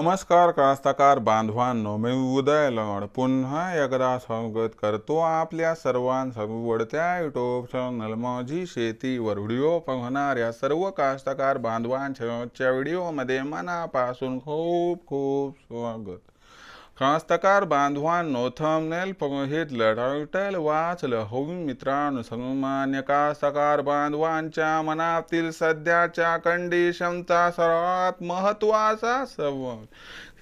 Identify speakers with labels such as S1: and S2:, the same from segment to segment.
S1: नमस्कार कास्तकार बांधवांनो मी उदय लड पुन्हा एकदा स्वागत करतो आपल्या सर्वांसवडत्या युट्यूब चॅनल माझी शेतीवर. व्हिडिओ पाहणाऱ्या सर्व कास्तकार बांधवांच्या व्हिडिओमध्ये मनापासून खूप खूप स्वागत. कास्तकार बांधवांनो थंबनेल घेतलं टायटल वाचलं हो मित्रांनो सन्मान्य कास्तकार बांधवांच्या मनातील सध्याच्या कंडिशनचा सर्वात महत्त्वाचा सवाल.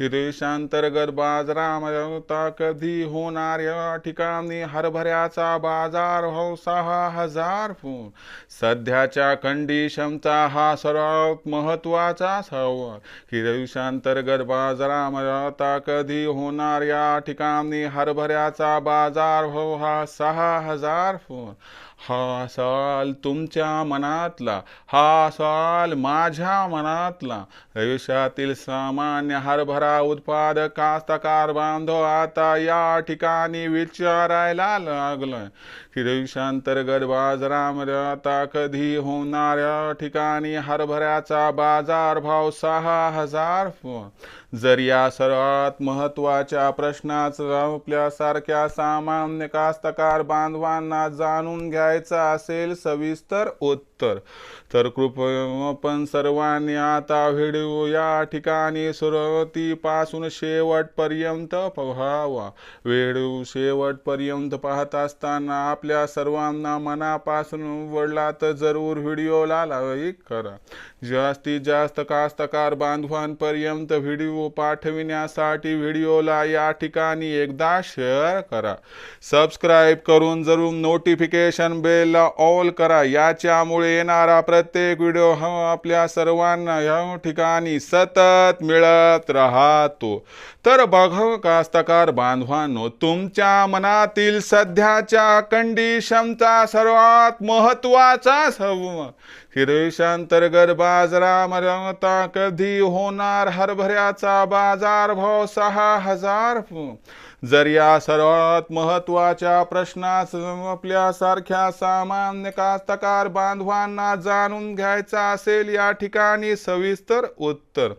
S1: हिरेशांतर्गत बाजरा कधी होणार या ठिकाणी हरभऱ्याचा बाजार भाव सहा हजार फूट. सध्याच्या कंडिशनचा हा सर्वात महत्त्वाचा सवाल हिरेशांतर्गत बाजारामध्ये कधी होणार या ठिकाणी हरभऱ्याचा बाजार भाव हा सहा हजार फूट. हा सवाल तुमच्या मनातला हा सवाल माझ्या मनातला. आयुष्यातील सामान्य हरभरा उत्पादक कास्तकार बांधव आता या ठिकाणी विचारायला लागलं की रविशांतर्गत बाजारामध्ये आता कधी होणाऱ्या ठिकाणी हरभऱ्याचा बाजार भाव सहा हजार जर या सर्वात महत्त्वाच्या प्रश्नाचं आपल्यासारख्या सामान्य कास्तकार बांधवांना जाणून घ्यायचा असेल सविस्तर उत्तर. तर कृपया आपण सर्वांनी आता व्हिडिओ या ठिकाणी सुरुवातीपासून शेवटपर्यंत पाहावा. व्हिडिओ शेवटपर्यंत पाहत असताना आपल्या सर्वांना मनापासून वडला तर जरूर व्हिडिओला लाईक करा. जास्तीत जास्त कास्तकार बांधवांपर्यंत व्हिडिओ पाठविण्यासाठी व्हिडिओला या ठिकाणी एकदा शेअर करा. सबस्क्राईब करून जरूर नोटिफिकेशन बेलला ऑल करा. याच्यामुळे येणारा प्रत्येक व्हिडिओ हा आपल्या सर्वांना या ठिकाणी सतत मिळत राहतो. तर बघ कास्तकार बांधवांनो तुमच्या मनातील सध्याच्या कंडिशनचा सर्वात महत्त्वाचा संवाद हिरेशांतर्गत बाजारामध्ये कधी होणार हरभऱ्याचा बाजार भाव सहा हजार? जर या सर्वात महत्त्वाच्या प्रश्नास आपल्यासारख्या सामान्य कास्तकार बांधवांना जाणून घ्यायचा असेल या ठिकाणी सविस्तर उत्तर.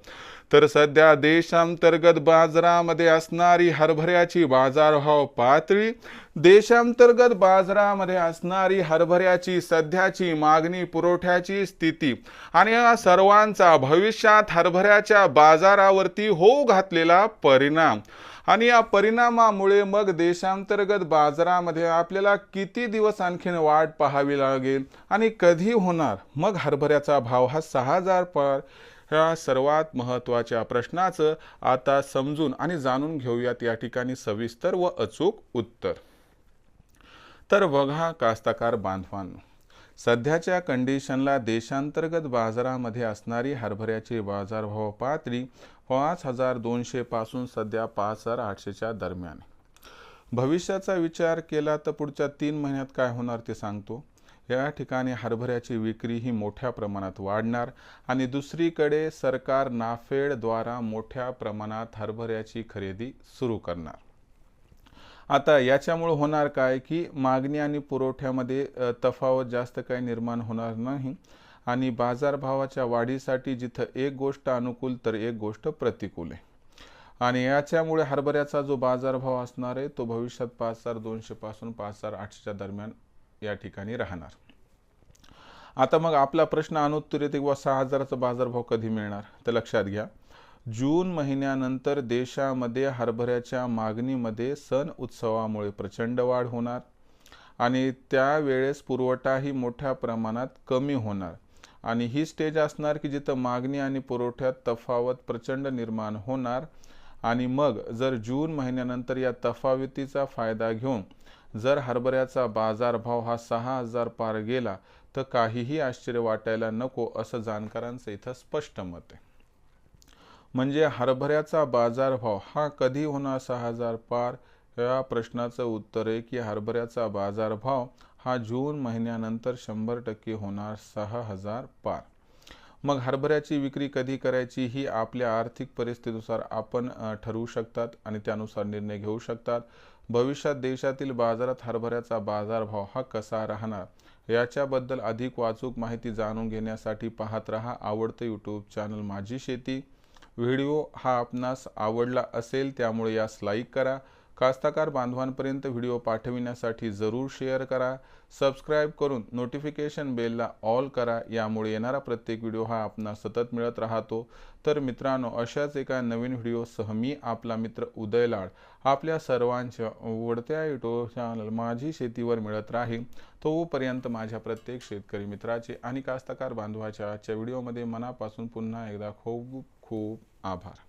S1: तर सध्या देशांतर्गत बाजारामध्ये असणारी हरभऱ्याची बाजारभाव पातळी देशांतर्गत बाजारामध्ये असणारी हरभऱ्याची सध्याची मागणी पुरवठ्याची स्थिती आणि या सर्वांचा भविष्यात हरभऱ्याच्या बाजारावरती होऊ घातलेला परिणाम. आणि या परिणामामुळे मग देशांतर्गत बाजारामध्ये आपल्याला किती दिवस आणखीन वाट पाहावी लागेल आणि कधी होणार? मग हरभऱ्याचा भाव हा सहा हजार पार ह्या सर्वात महत्त्वाच्या प्रश्नाचं आता समजून आणि जाणून घेऊयात या ठिकाणी सविस्तर व अचूक उत्तर. तर बघा कास्तकार बांधवांनो सध्याच्या कंडिशनला देशांतर्गत बाजारामध्ये असणारी हरभऱ्याची बाजारभाव पातळी पाच हजार दोनशेपासून सध्या पाच हजार आठशेच्या दरम्यान भविष्याचा विचार केला तर पुढच्या तीन महिन्यात काय होणार ते सांगतो. या ठिकाणी हरभऱ्याची विक्री ही मोठ्या प्रमाणात वाढणार आणि दुसरीकडे सरकार नाफेडद्वारा मोठ्या प्रमाणात हरभऱ्याची खरेदी सुरू करणार. आता याच्यामुळे होणार काय की मागणी आणि पुरवठ्यामध्ये तफावत जास्त काही निर्माण होणार नाही आणि बाजारभावाच्या वाढीसाठी जिथं एक गोष्ट अनुकूल तर एक गोष्ट प्रतिकूल आहे. आणि याच्यामुळे हरभऱ्याचा जो बाजारभाव असणार आहे तो भविष्यात पाच हजार दोनशे पासून पाच हजार आठशेच्या दरम्यान या ठिकाणी राहणार. आता मग आपला प्रश्न अनुत्तरित किंवा सहा हजाराचा बाजारभाव कधी मिळणार? तर लक्षात घ्या. जून महिन्यानंतर देशामध्ये हरभऱ्याच्या मागणीमध्ये सण उत्सवामुळे प्रचंड वाढ होणार आणि त्यावेळेस पुरवठाही मोठ्या प्रमाणात कमी होणार. आणि ही स्टेज असणार की जिथं मागणी आणि पुरवठ्यात तफावत प्रचंड निर्माण होणार आणि मग जर जून महिन्यानंतर या तफावतीचा फायदा घेऊन जर हरभऱ्याचा बाजारभाव हा सहा हजार पार गेला तर काहीही आश्चर्य वाटायला नको असं जाणकारांचं इथं स्पष्ट मत आहे. म्हणजे हरभऱ्याचा बाजारभाव हा कधी होणार सहा हजार पार? या प्रश्नाचं उत्तर आहे की हरभऱ्याचा बाजारभाव हा जून महिन्यानंतर शंभर टक्के होणार सहा हजार पार. मग हरभऱ्याची विक्री कधी करायची ही आपल्या आर्थिक परिस्थितीनुसार आपण ठरवू शकतात आणि त्यानुसार निर्णय घेऊ शकतात. भविष्यात देशातील बाजारात हरभऱ्याचा बाजारभाव हा कसा राहणार? याच्याबद्दल अधिक वाचूक माहिती जाणून घेण्यासाठी पाहत रहा आवडतं यूट्यूब चॅनल माझी शेती. व्हिडिओ हा आपणास आवडला असेल त्यामुळे यास लाईक करा. कास्तकार बांधवांपर्यंत व्हिडिओ पाठविण्यासाठी जरूर शेअर करा. सबस्क्राईब करून नोटिफिकेशन बेलला ऑल करा. यामुळे येणारा प्रत्येक व्हिडिओ हा आपणा सतत मिळत राहतो. तर मित्रांनो अशाच एका नवीन व्हिडिओसह मी आपला मित्र उदय लाड आपल्या सर्वांच्या आवडत्या युट्यूब चॅनल माझी शेतीवर मिळत राहील. तोपर्यंत माझ्या प्रत्येक शेतकरी मित्राचे आणि कास्तकार बांधवाच्या आजच्या व्हिडिओमध्ये मनापासून पुन्हा एकदा खूप खूप आभार.